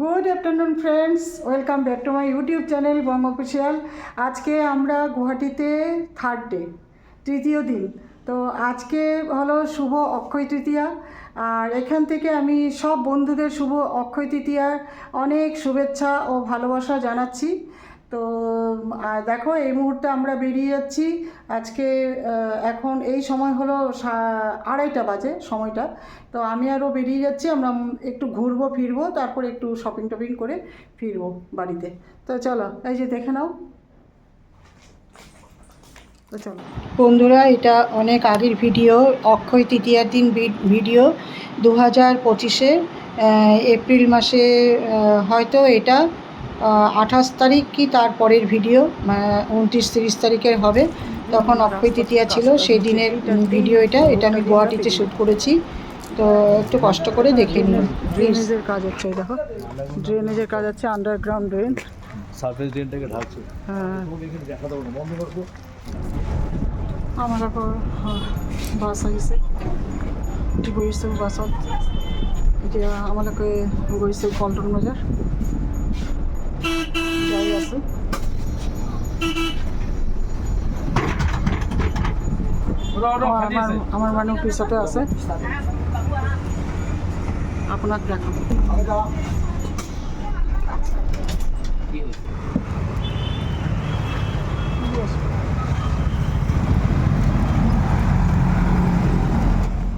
Good afternoon friends welcome back to my YouTube channel Bong official আজকে আমরা গুয়াহাটিতে third day তৃতীয় দিন। তো আজকে হলো শুভ অক্ষয় তৃতীয়া। আর এখান থেকে আমি সব বন্ধুদের শুভ অক্ষয় তৃতীয়ার অনেক শুভেচ্ছা ও ভালোবাসা জানাচ্ছি। তো দেখো, এই মুহূর্তে আমরা বেরিয়ে যাচ্ছি। আজকে এখন এই সময় হলো আড়াইটা বাজে সময়টা। তো আমি আরও বেরিয়ে যাচ্ছি, আমরা একটু ঘুরবো, ফিরবো, তারপর একটু শপিং টপিং করে ফিরবো বাড়িতে। তো চলো, এই যে দেখে নাও। তো চলো। বন্ধুরা, এটা অনেক আগের ভিডিও, অক্ষয় তৃতীয়ার দিন ভিডিও দু হাজার পঁচিশে এপ্রিল মাসে হয়তো এটা আঠাশ তারিখ কি তারপরের ভিডিও মানে উনত্রিশ তিরিশ তারিখের হবে। তখন অক্ষয় তৃতীয়া ছিল সেই দিনের ভিডিও এটা এটা আমি গুয়াহাটিতে শ্যুট করেছি। তো একটু কষ্ট করে দেখে নিন ড্রেনেজের কাজ হচ্ছে দেখো। ড্রেনেজের কাজ হচ্ছে আন্ডারগ্রাউন্ড ড্রেন সার্ফেস ড্রেনটাকে ঢাকছে হ্যাঁ। আমরা হ্যাঁ, বাস আহিছে গৈছোঁ বাছত আমার আমালোকে গৈছোঁ অঁ, আমাৰ আমাৰ মানুহ পিছতে আছে। আপোনাক দেখাম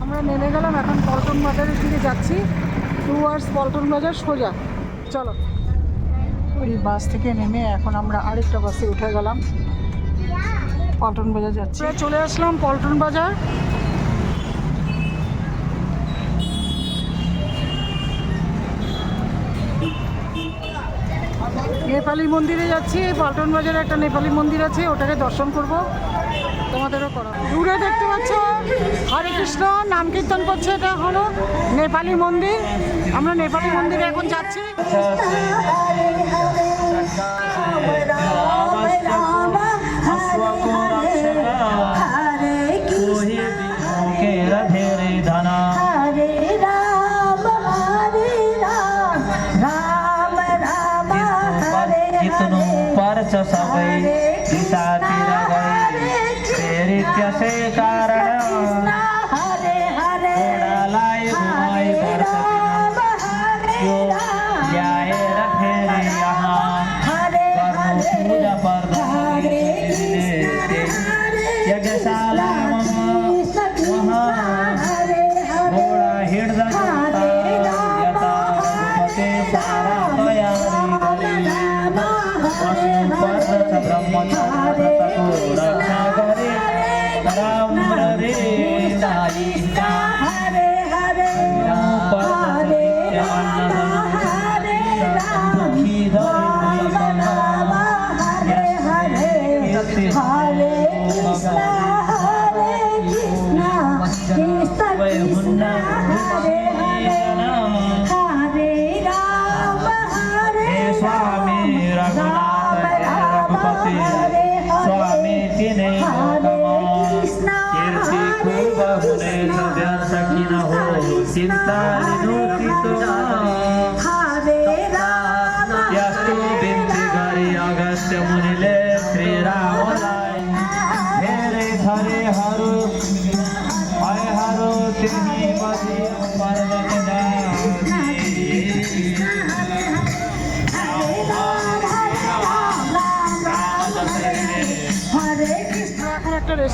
আমরা নেমে গেলাম এখন পল্টন বাজারের দিকে যাচ্ছি। টু আওয়ার্স পল্টন বাজার সোজা। চলো। ওই বাস থেকে নেমে এখন আমরা আরেকটা বাসে উঠে গেলাম। পল্টন বাজার যাচ্ছি। আমরা চলে আসলাম পল্টন বাজার। নেপালি মন্দিরে যাচ্ছি। পল্টন বাজারে একটা নেপালি মন্দির আছে ওটাকে দর্শন করব। তোমাদেরও করা। দূরে দেখতে পাচ্ছ হরে কৃষ্ণ নাম কীর্তন করছে এটা হলো নেপালি মন্দির। আমরা নেপালি মন্দিরে এখন যাচ্ছি। Yeah. ಹೇಳಿದಾಗ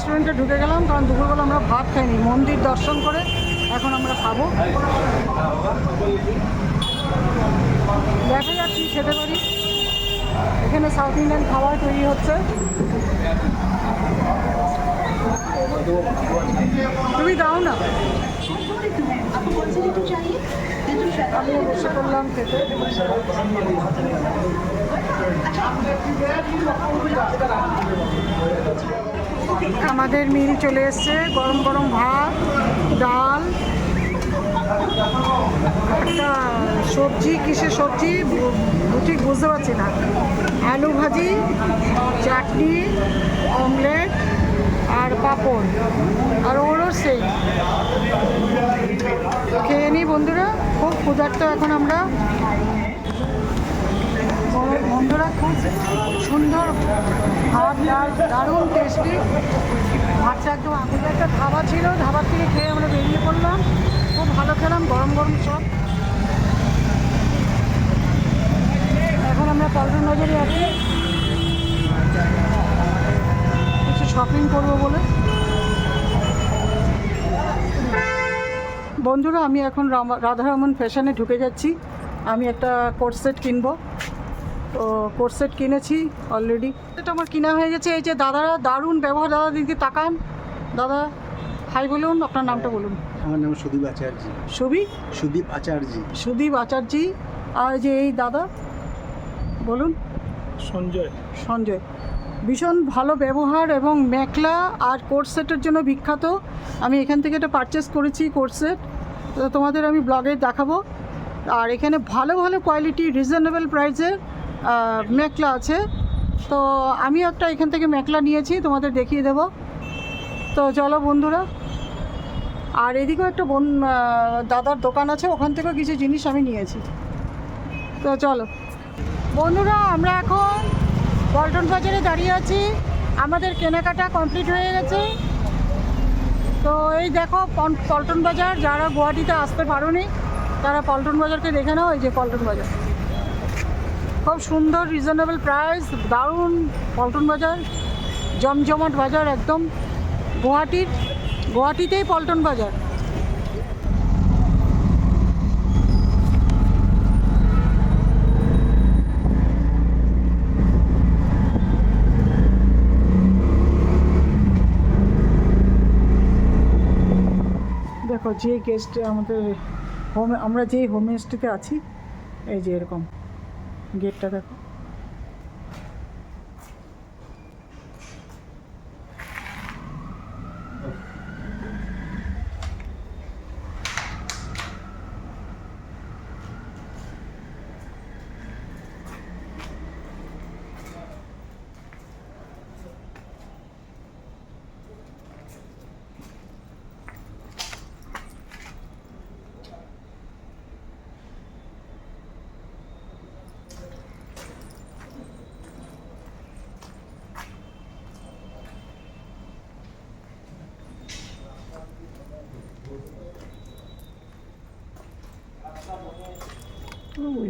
রেস্টুরেন্টে ঢুকে গেলাম, কারণ দুপুরবেলা আমরা ভাত খাইনি। মন্দির দর্শন করে এখন আমরা খাব। দেখা যাক কি খেতে পারি। এখানে সাউথ ইন্ডিয়ান খাবার তৈরি হচ্ছে। তুমি দাও না। আমি বসে করলাম খেতে। আমাদের মিল চলে এসছে। গরম গরম ভাত, ডাল, একটা সবজি, কিসের সবজি? ঠিক বুঝতে পারছি না। আলু ভাজি, চাটনি, অমলেট আর পাঁপড়। আর ওরও সেই খেয়ে নিই বন্ধুরা, খুব ক্ষুধার্ত এখন আমরা। বন্ধুরা, খুব সুন্দর ডাল দারুণ টেস্টি ভাতটা একদম আগুনে একটা ধাবা ছিল ধাবার থেকে খেয়ে আমরা বেরিয়ে পড়লাম। খুব ভালো খেলাম, গরম গরম সব। এখন আমরা পল্টন বাজারে আছি। কিছু শপিং করব বলে। বন্ধুরা, আমি এখন রামা- রাধারমন ফ্যাশনে ঢুকে যাচ্ছি। আমি একটা কোট সেট কিনবো। তো কোট সেট কিনেছি অলরেডি এটা আমার কিনা হয়ে গেছে। এই যে দাদারা দারুণ ব্যবহার দাদা দিদি তাকান। দাদা হাই বলুন আপনার নামটা বলুন। আমার নাম সুদীপ আচার্য। সুবি? সুদীপ আচার্য। সুদীপ আচার্যি। আর যে এই দাদা বলুন। সঞ্জয়। সঞ্জয়। ভীষণ ভালো ব্যবহার এবং মেখলা আর কোর্স সেটের জন্য বিখ্যাত। আমি এখান থেকে এটা পারচেস করেছি কোর্স সেট তো তোমাদের আমি ব্লগে দেখাবো। আর এখানে ভালো ভালো কোয়ালিটি রিজনেবল প্রাইসের মেখলা আছে। তো আমি একটা এখান থেকে মেখলা নিয়েছি, তোমাদের দেখিয়ে দেবো। তো চলো বন্ধুরা। আর এদিকেও একটা বোন দাদার দোকান আছে, ওখান থেকেও কিছু জিনিস আমি নিয়েছি। তো চলো। বন্ধুরা, আমরা এখন পল্টন বাজারে দাঁড়িয়ে আছি। আমাদের কেনাকাটা কমপ্লিট হয়ে গেছে। তো এই দেখো পল্টন বাজার, যারা গুয়াহাটিতে আসতে পারোনি, তারা পল্টন বাজারকে দেখে নাও, এই যে পল্টন বাজার। খুব সুন্দর রিজনেবল প্রাইস দারুণ, পল্টন বাজার, জমজমাট বাজার একদম। গুয়াহাটির, গুয়াহাটিতেই পল্টন বাজার। দেখো, যে গেস্ট আমাদের হোম আমরা যেই হোম স্টেতে আছি, এই যে এরকম। গেটটা দেখো।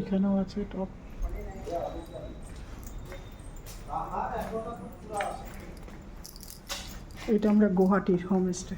ও, ওইখানেও আছে টপ এটা আমরা গুয়াহাটির হোম স্টে